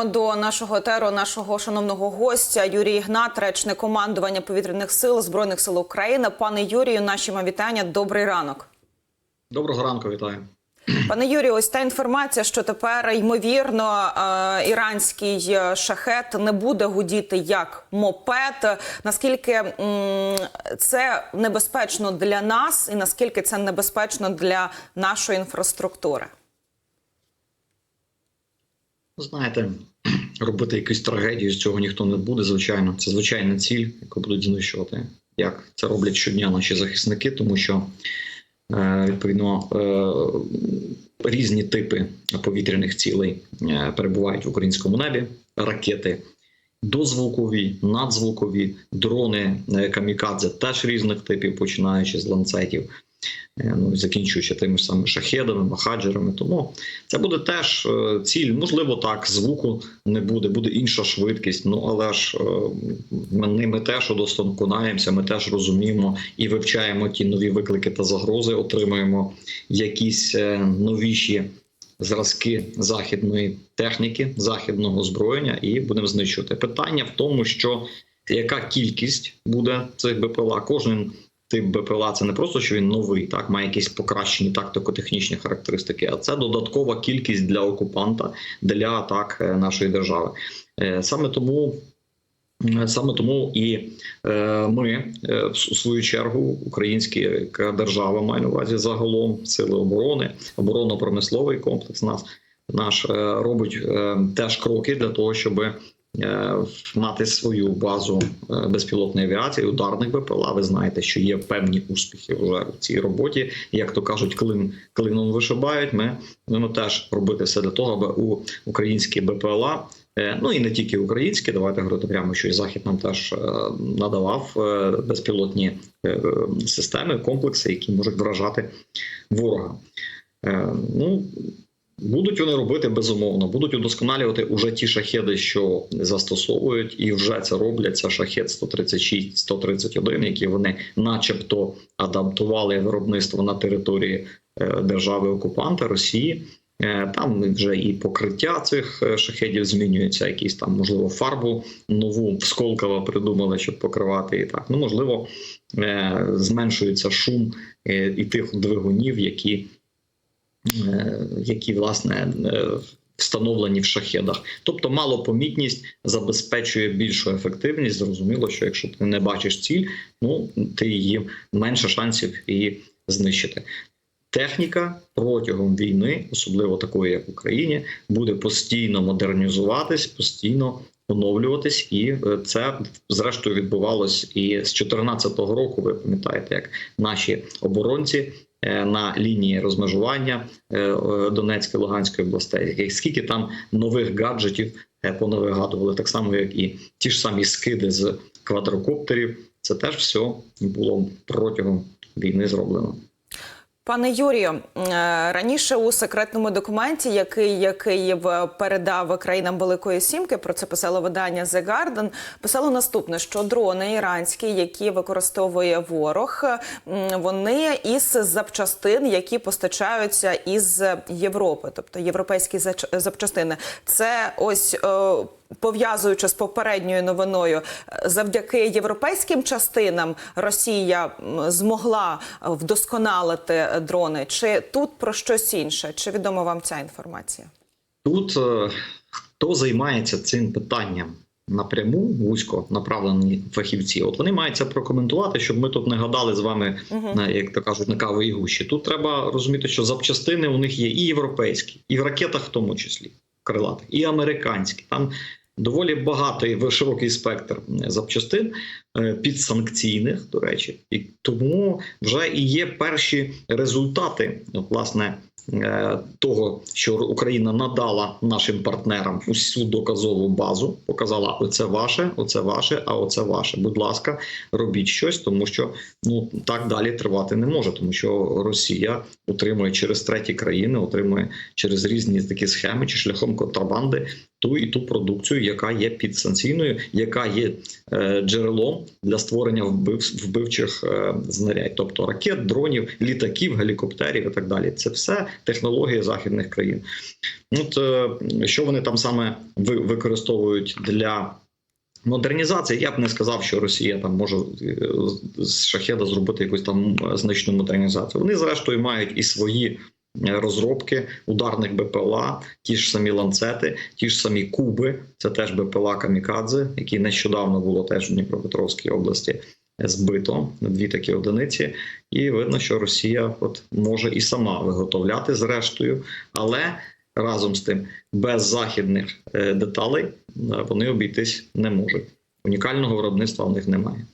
Вітаємо до нашого етеру нашого шановного гостя Юрій Ігнат, речник командування повітряних сил збройних сил України. Пане Юрію, наші вам вітання. Добрий ранок. Доброго ранку, вітаю. Пане Юрію, ось та інформація, що тепер ймовірно е, іранський е, шахет не буде гудіти як мопед. Наскільки це небезпечно для нас, і наскільки це небезпечно для нашої інфраструктури? Знаєте, робити якусь трагедію з цього ніхто не буде, звичайно. Це звичайна ціль, яку будуть знищувати. Як це роблять щодня наші захисники, тому що е, відповідно е, різні типи повітряних цілей е, перебувають в українському небі, ракети. Дозвукові, надзвукові, дрони камікадзе теж різних типів, починаючи з ланцетів, ну і закінчуючи тими ж самими шахедами, махаджерами. Тому це буде теж е, ціль. Можливо, так, звуку не буде, буде інша швидкість. Ну але ж е, ми, ми теж удосконаємося, ми теж розуміємо і вивчаємо ті нові виклики та загрози, отримуємо якісь е, новіші зразки західної техніки, західного озброєння, і будемо знищувати. Питання в тому, що яка кількість буде цих БПЛА, кожен. Тип БПЛА це не просто що він новий, так має якісь покращені тактико-технічні характеристики, а це додаткова кількість для окупанта для атак е, нашої держави. Е, Саме тому. е, Саме тому і ми, в свою чергу, українська держава має на увазі загалом сили оборони, оборонно-промисловий комплекс нас наш робить теж кроки для того, щоб мати свою базу е, безпілотної авіації, ударних БПЛА. Ви знаєте, що є певні успіхи вже в цій роботі. Як то кажуть, клин клином вишибають. Ми будемо теж робити все для того, аби у українські БПЛА. е, Ну і не тільки українські, давайте говорити прямо, що і захід нам теж е, надавав е, безпілотні е, системи, комплекси, які можуть вражати ворога. Е, Ну Будуть вони робити безумовно, будуть удосконалювати уже ті шахеди, що застосовують, і вже це роблять. Це шахет 136, 131, які вони, начебто, адаптували виробництво на території е, держави окупанта Росії. Е, Там вже і покриття цих е, шахедів змінюється, якісь там, можливо, фарбу нову Сколково придумали, щоб покривати і так. Ну, можливо, зменшується шум і тих двигунів, які які власне е, встановлені в шахедах. Тобто малопомітність забезпечує більшу ефективність. Зрозуміло, що якщо ти не бачиш ціль, ну ти її менше шансів її знищити. Техніка протягом війни, особливо такої, як в Україні, буде постійно модернізуватись, постійно оновлюватись, і е, це зрештою відбувалось і з 2014 року. Ви пам'ятаєте, як наші оборонці е, на лінії розмежування е, е, Донецької Луганської областей, скільки там нових гаджетів поновигадували, так само як і ті ж самі скиди з квадрокоптерів. Це теж все було протягом війни зроблено. Пане Юрію, е, раніше у секретному документі, який, який передав країнам Великої Сімки, про це писало видання The Guardian, писало наступне: що дрони іранські, які використовує ворог, вони із запчастин, які постачаються із Європи, тобто європейські запчастини. Це ось. Е, Пов'язуючи з попередньою новиною, е, завдяки європейським частинам Росія змогла е, вдосконалити дрони. Чи тут про щось інше? Чи відома вам ця інформація? Тут е, хто займається цим питанням напряму вузько направлені фахівці, от вони мають це прокоментувати, щоб ми тут не гадали з вами, на як то кажуть, на кави і гущі. Тут треба розуміти, що запчастини у них є і європейські, і в ракетах, в тому числі крилатих, і американські. Там доволі багатий широкий спектр запчастин е, підсанкційних, до речі, і тому вже і є перші результати, власне. е, Того, що Україна надала нашим партнерам усю доказову базу, показала: оце ваше, оце ваше, а оце ваше. Будь ласка, робіть щось, тому що ну так далі тривати не може, тому що Росія отримує через треті країни, отримує через різні такі схеми чи шляхом контрабанди ту і ту продукцію, яка є підсанкційною, яка є е, джерелом для створення вбив, вбивчих е, знарядь, тобто ракет, дронів, літаків, гелікоптерів і так далі. Це все технології західних країн. От е, що вони там саме ви- використовують для модернізації, я б не сказав, що Росія там може е, з шахеда зробити якусь там значну модернізацію. Вони, зрештою, мають і свої е, розробки ударних БПЛА, ті ж самі ланцети, ті ж самі куби. Це теж БПЛА Камікадзе, які нещодавно було теж в Дніпропетровській області збито дві такі одиниці. І видно, що Росія от може і сама виготовляти зрештою, але разом з тим без західних е, деталей е, вони обійтись не можуть. Унікального виробництва у них немає.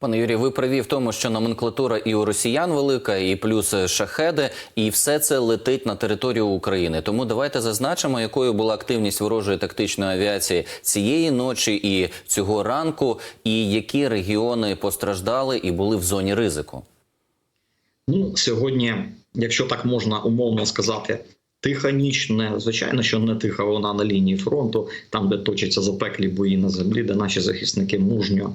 Пане Юрію, ви праві в тому, що номенклатура і у росіян велика, і плюс е, шахеди, і все це летить на територію України. Тому давайте зазначимо, якою була активність ворожої тактичної авіації цієї ночі і цього ранку, і які регіони постраждали і були в зоні ризику. Ну сьогодні, якщо так можна умовно сказати. Тиха ніч, не звичайно, що не тиха вона на лінії фронту, там, де точаться запеклі бої на землі, де наші захисники мужньо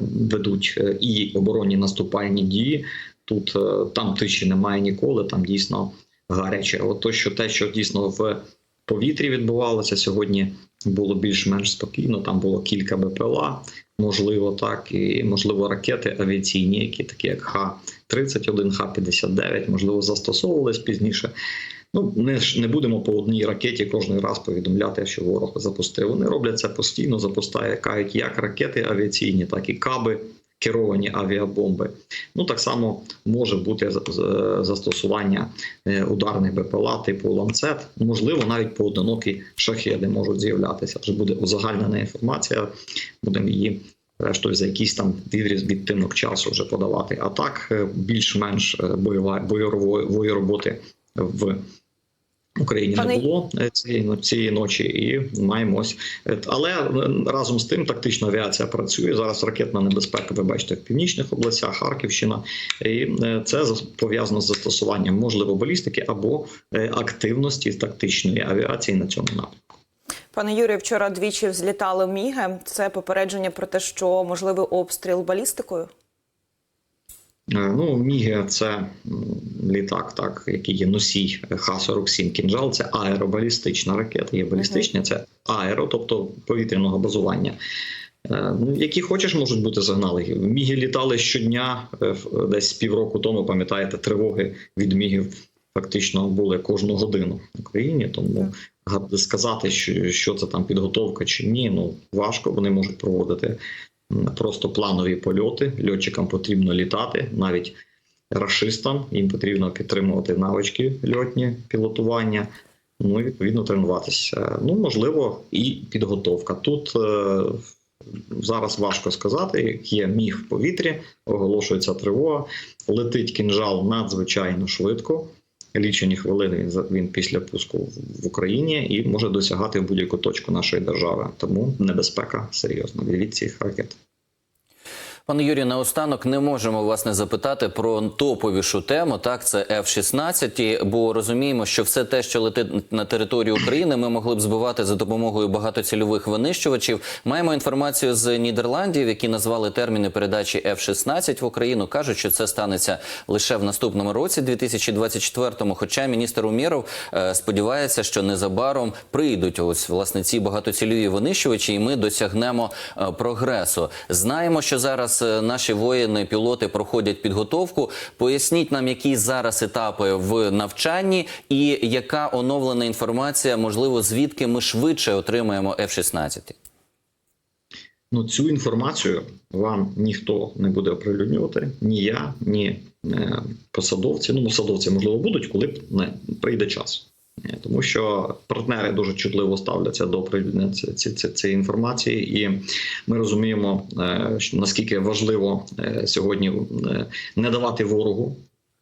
ведуть е, і оборонні наступальні дії. Тут е, там тиші немає ніколи, там дійсно гаряче. От то, що те, що дійсно в повітрі відбувалося сьогодні, було більш-менш спокійно. Там було кілька БПЛА, можливо, так і можливо ракети авіаційні, які такі як Х-31, Х-59, можливо, застосовувались пізніше. Ну, не не будемо по одній ракеті кожен раз повідомляти, що ворог запустив. Вони роблять це постійно, запускають як ракети авіаційні, так і каби, керовані авіабомби. Ну так само може бути застосування е, ударних БПЛА типу ланцет. Можливо, навіть поодинокі шахеди можуть з'являтися. Вже буде узагальнена інформація. Будемо її. Рештою за якийсь там відріз відтинок часу вже подавати. А так е, більш-менш е, бойова бойової роботи в Україні Пане- не було е, цієї цієї ночі, і маємо ось. е, Але е, разом з тим тактична авіація працює зараз. Ракетна небезпека. Ви бачите в північних областях, Харківщина, і це пов'язано з застосуванням можливо балістики або активності тактичної авіації на цьому напрямку. Пане Юрію, вчора двічі взлітали міги. Це попередження про те, що можливий обстріл балістикою. Е, Ну, Міги це літак, так, який є носій Х-47 кінжал, це аеробалістична ракета. Є балістична, це аеро, тобто повітряного базування. Е, Ну, які хочеш, можуть бути сигнали. Міги літали щодня, е, десь півроку тому, пам'ятаєте, тривоги від мігів фактично були кожну годину в Україні. Тому сказати, що, що це там підготовка чи ні, ну важко. Вони можуть проводити просто планові польоти. Льотчикам потрібно літати, навіть рашистам їм потрібно підтримувати навички льотні пілотування. Ну і відповідно тренуватися. Ну можливо, і підготовка. Тут е, зараз важко сказати, як є міг в повітрі, оголошується тривога, летить кінжал надзвичайно швидко. Лічені хвилини він після пуску в Україні і може досягати будь-яку точку нашої держави. Тому небезпека серйозна від цих ракет. Пане Юрію, наостанок не можемо вас не запитати про топовішу тему. Так, це F-16, бо розуміємо, що все те, що летить на територію України, ми могли б збивати за допомогою багатоцільових винищувачів. Маємо інформацію з Нідерландів, які назвали терміни передачі F-16 в Україну. кажуть, що це станеться лише в наступному році, 2024-му. Хоча міністр Умєров е, сподівається, що незабаром прийдуть ось власне ці багатоцільові винищувачі, і ми досягнемо е, прогресу. Знаємо, що зараз е, наші воїни, пілоти проходять підготовку. Поясніть нам, які зараз етапи в навчанні, і яка оновлена інформація, можливо, звідки ми швидше отримаємо F-16? Ну, цю інформацію вам ніхто не буде оприлюднювати, ні я, ні е, посадовці. Ну, посадовці, можливо, будуть, коли не прийде час. Тому що партнери дуже чутливо ставляться до ці- цієї інформації, і ми розуміємо, е, наскільки важливо е, сьогодні е, не давати ворогу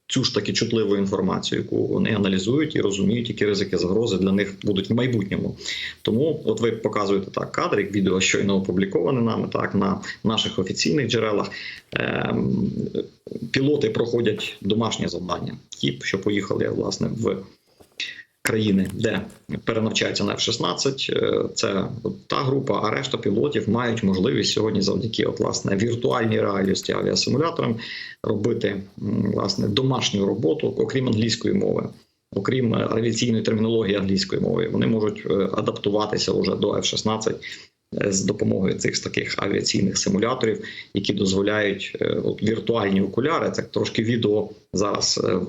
цю ж таки чутливу інформацію, яку вони аналізують і розуміють, які ризики загрози для них будуть в майбутньому. Тому, от ви показуєте так кадри, як відео щойно опубліковане нами, так на наших офіційних джерелах. Пілоти проходять домашнє завдання. Ті, що поїхали власне в країни, де перенавчаються на F-16, е, це та група, а решта пілотів мають можливість сьогодні завдяки от, власне віртуальній реальності авіасимуляторам робити власне домашню роботу, окрім англійської мови. Окрім е, авіаційної термінології англійської мови, вони можуть е, адаптуватися вже до F-16 е, з допомогою цих таких авіаційних симуляторів, які дозволяють е, от, віртуальні окуляри. Це трошки відео зараз е,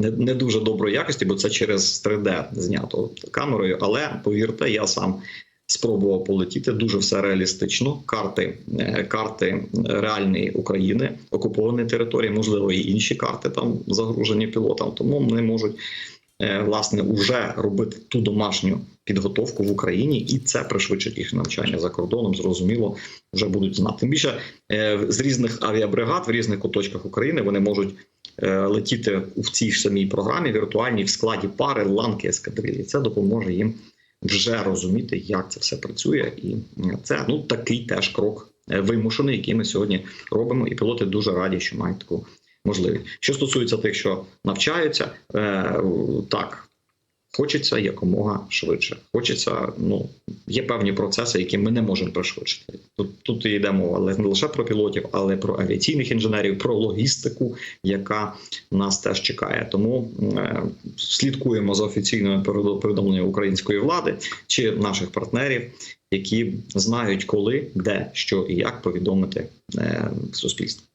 не, не дуже доброї якості, бо це через 3D знято камерою. Але повірте, я сам спробував полетіти дуже все реалістично. Карти, е, карти реальної України, окупованої території, можливо, і інші карти там загружені пілотам. Тому вони можуть власне уже робити ту домашню підготовку в Україні, і це пришвидшить їх навчання за кордоном. Зрозуміло, вже будуть знати. Тим більше е, з різних авіабригад в різних куточках України вони можуть. е, Летіти в цій ж самій програмі віртуальній в складі пари ланки ескадрилі. Це допоможе їм вже розуміти, як це все працює, і е, це ну такий теж крок е, вимушений, який ми сьогодні робимо. І пілоти дуже раді, що мають таку можливість. Що стосується тих, що навчаються, е, так хочеться якомога швидше. Хочеться, ну є певні процеси, які ми не можемо пришвидшити. Тут тут і йде мова, але не лише про пілотів, але про авіаційних інженерів, про логістику, яка нас теж чекає. Тому е, слідкуємо за офіційними повідомленнями української влади чи наших партнерів, які знають, коли, де, що і як повідомити е, суспільству.